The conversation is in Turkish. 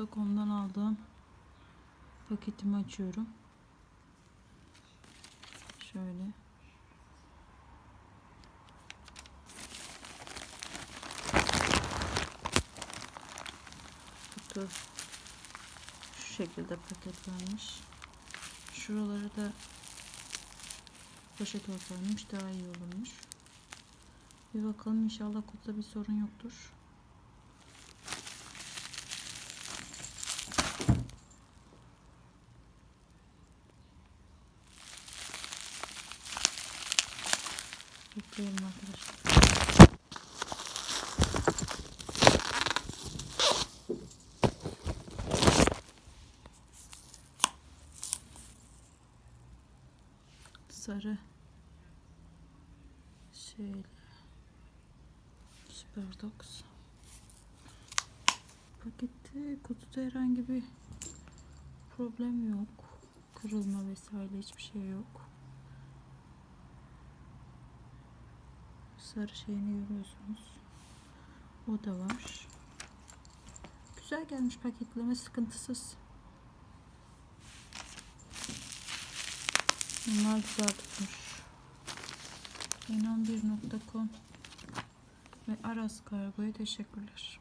1.com.com'dan aldığım paketimi açıyorum. Şöyle. Kutu şu şekilde paketlenmiş. Şuraları da poşet olsaymış daha iyi olurmuş. Bir bakalım inşallah kutuda bir sorun yoktur. Bekleyelim arkadaşlar. Sarı. Şeyle Superdox pakette kutuda herhangi bir problem yok. Kırılma vesaire hiçbir şey yok sarı şeyini görüyorsunuz. O da var. Güzel gelmiş paketleme sıkıntısız. Bunlar güzel tutmuş. İnan1.com ve Aras Kargo'ya teşekkürler.